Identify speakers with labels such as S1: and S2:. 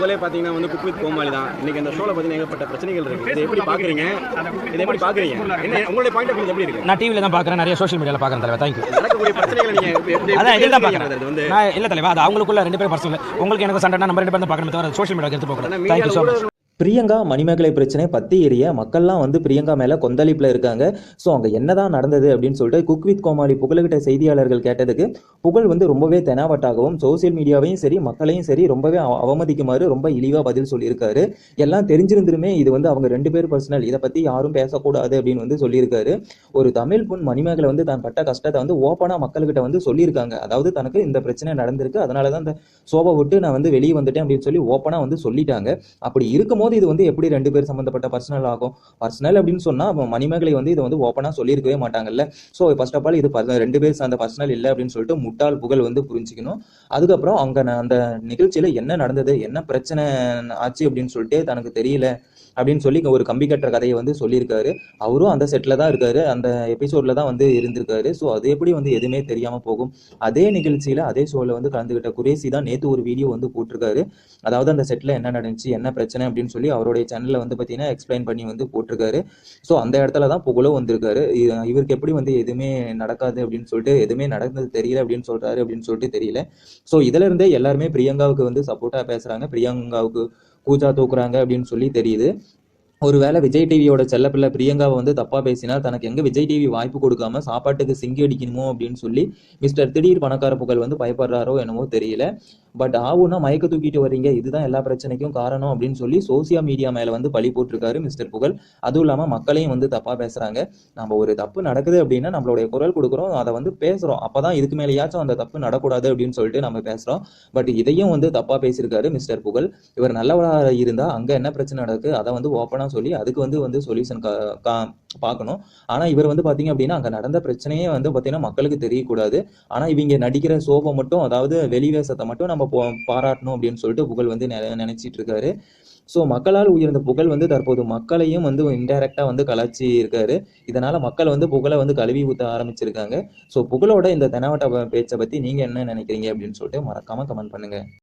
S1: புகழே பார்த்தீங்கன்னா வந்து குக் வித் கோமாளி தான். இன்னைக்கு அந்த ஷோவில் பார்த்தீங்கன்னா ஏகப்பட்ட பிரச்சனைகள் இருக்கு. இதை எப்படி பார்க்குறீங்க? இதை எப்படி பார்க்குறீங்க? என்ன உங்களுடைய பாயிண்ட் ஆஃப் எப்படி இருக்கு?
S2: நான் டிவியில் தான் பார்க்குறேன். நிறைய சோஷியல் மீடியாவில் பார்க்குறேன் தலைவர் தேங்க்யூ
S1: நடக்கக்கூடிய பிரச்சனைகளை நீங்க எப்படி- எப்படி-
S2: அதான் இதில் தான்? பார்க்குறேன்.
S1: வந்து
S2: நான் இல்லை தலைவா அது அவங்களுக்குள்ள ரெண்டு பேரும் பர்சனல் உங்களுக்கு எனக்கு சண்டை நம்ம ரெண்டு பேரும் தான் பார்க்கணும் தவிர சோஷியல் மீடியா எடுத்து போகிறேன் thank you so much
S3: Priyanka Manimegalai பிரச்சனை பத்தி எரிய மக்கள்லாம் வந்து பிரியங்கா மேலே கொந்தளிப்பில் இருக்காங்க. ஸோ அங்கே என்னதான் நடந்தது அப்படின்னு சொல்லிட்டு குக் வித் கோமாளி புகழ்கிட்ட செய்தியாளர்கள் கேட்டதுக்கு புகழ் வந்து ரொம்பவே தெனாவட்டாகவும் சோசியல் மீடியாவையும் சரி மக்களையும் சரி ரொம்பவே அவ- அவமதிக்குமாறு ரொம்ப இழிவாக பதில் சொல்லியிருக்காரு. எல்லாம் தெரிஞ்சிருந்துருமே இது வந்து அவங்க ரெண்டு பேர் பர்சனல் இதை பற்றி யாரும் பேசக்கூடாது அப்படின்னு வந்து சொல்லியிருக்காரு. ஒரு தமிழ் பொன் மணிமேகலை வந்து தான் பட்ட கஷ்டத்தை வந்து ஓப்பனாக மக்கள்கிட்ட வந்து சொல்லியிருக்காங்க. அதாவது தனக்கு இந்த பிரச்சனை நடந்திருக்கு அதனால தான் இந்த சோபை விட்டு நான் வந்து வெளியே வந்துட்டேன் அப்படின்னு சொல்லி ஓப்பனாக வந்து சொல்லிட்டாங்க. அப்படி இருக்கும்போது இது வந்து எப்படி ரெண்டு பேர் சம்மந்தப்பட்ட பர்சனல் ஆகும்? பர்சனல் அப்படின்னு சொன்னால் மணிமேகலை வந்து இதை வந்து ஓப்பனாக சொல்லியிருக்கவே மாட்டாங்கல்ல. ஸோ ஃபர்ஸ்ட் ஆஃப் ஆல் இது ரெண்டு பேர் அந்த பர்சனல் இல்லை அப்படின்னு சொல்லிட்டு முட்டாள் புகழ் வந்து புரிஞ்சுக்கணும். அதுக்கப்புறம் அங்கே அந்த நிகழ்ச்சியில் என்ன நடந்தது என்ன பிரச்சனை ஆச்சு அப்படின்னு சொல்லிட்டு தனக்கு தெரியல. அப்படின்னு சொல்லி ஒரு கம்பி கட்டுற கதையை வந்து சொல்லியிருக்காரு. அவரும் அந்த செட்டில் தான் இருக்காரு. அந்த எபிசோட்ல தான் வந்து இருந்திருக்காரு. ஸோ அது எப்படி வந்து எதுவுமே தெரியாம போகும்? அதே நிகழ்ச்சியில அதே ஷோல வந்து கலந்துகிட்ட குரேசி தான் நேற்று ஒரு வீடியோ வந்து போட்டிருக்காரு. அதாவது அந்த செட்டில் என்ன நடந்துச்சு என்ன பிரச்சனை அப்படின்னு சொல்லி அவருடைய சேனலில் வந்து பார்த்தீங்கன்னா எக்ஸ்பிளைன் பண்ணி வந்து போட்டிருக்காரு. ஸோ அந்த இடத்துல தான் புகழும் வந்திருக்காரு. இ- இவருக்கு எப்படி வந்து எதுவுமே நடக்காது அப்படின்னு சொல்லிட்டு எதுவுமே நடந்தது தெரியல அப்படின்னு சொல்றாரு அப்படின்னு சொல்லிட்டு தெரியல. ஸோ இதுல இருந்தே எல்லாருமே பிரியங்காவுக்கு வந்து சப்போர்ட்டாக பேசுறாங்க. பிரியங்காவுக்கு கூஜா தூக்குறாங்க அப்படின்னு சொல்லி தெரியுது. ஒருவேளை விஜய் டிவியோட செல்லப்பிள்ளை பிரியங்காவை வந்து தப்பா பேசினா தனக்கு எங்க விஜய் டிவி வாய்ப்பு கொடுக்காம சாப்பாட்டுக்கு சிங்கி அடிக்கணுமோ அப்படின்னு சொல்லி மிஸ்டர் திடீர் பணக்கார புகழ் வந்து பயப்படுறாரோ என்னமோ தெரியல. பட் ஆவுன்னா மயக்க தூக்கிட்டு வர்றீங்க. இதுதான் எல்லா பிரச்சனைக்கும் காரணம் அப்படின்னு சொல்லி சோசியல் மீடியா மேல வந்து பழி போட்டிருக்காரு மிஸ்டர் புகழ். அதுவும் இல்லாம மக்களையும் வந்து தப்பா பேசுறாங்க. நம்ம ஒரு தப்பு நடக்குது அப்படின்னா நம்மளுடைய குரல் கொடுக்குறோம் அதை வந்து பேசுறோம். அப்பதான் இதுக்கு மேலேயாச்சும் அந்த தப்பு நடக்கூடாது அப்படின்னு சொல்லிட்டு நம்ம பேசுறோம். பட் இதையும் வந்து தப்பா பேசியிருக்காரு மிஸ்டர் புகழ். இவர் நல்லவராக இருந்தா அங்க என்ன பிரச்சனை நடக்கு அதை வந்து ஓப்பனா சொல்லி அதுக்கு வந்து வந்து சொல்யூஷன் பார்க்கணும். ஆனால் இவர் வந்து பார்த்தீங்க அப்படின்னா அங்கே நடந்த பிரச்சனையே வந்து பார்த்தீங்கன்னா மக்களுக்கு தெரியக்கூடாது. ஆனால் இவங்க நடிக்கிற சோபை மட்டும் அதாவது வெளிவேசத்தை மட்டும் நம்ம போ- பாராட்டணும் அப்படின்னு சொல்லிட்டு புகழ் வந்து நெ- நினைச்சிட்டு இருக்காரு. ஸோ மக்களால் உயர்ந்த புகழ் வந்து தற்போது மக்களையும் வந்து இன்டைரக்டா வந்து கலாச்சி இருக்காரு. இதனால மக்கள் வந்து புகழை வந்து கழுவி ஊத்த ஆரம்பிச்சிருக்காங்க. ஸோ புகழோட இந்த தெனாவட்ட பேச்சை பற்றி நீங்கள் என்ன நினைக்கிறீங்க அப்படின்னு சொல்லிட்டு மறக்காமல் கமெண்ட் பண்ணுங்கள்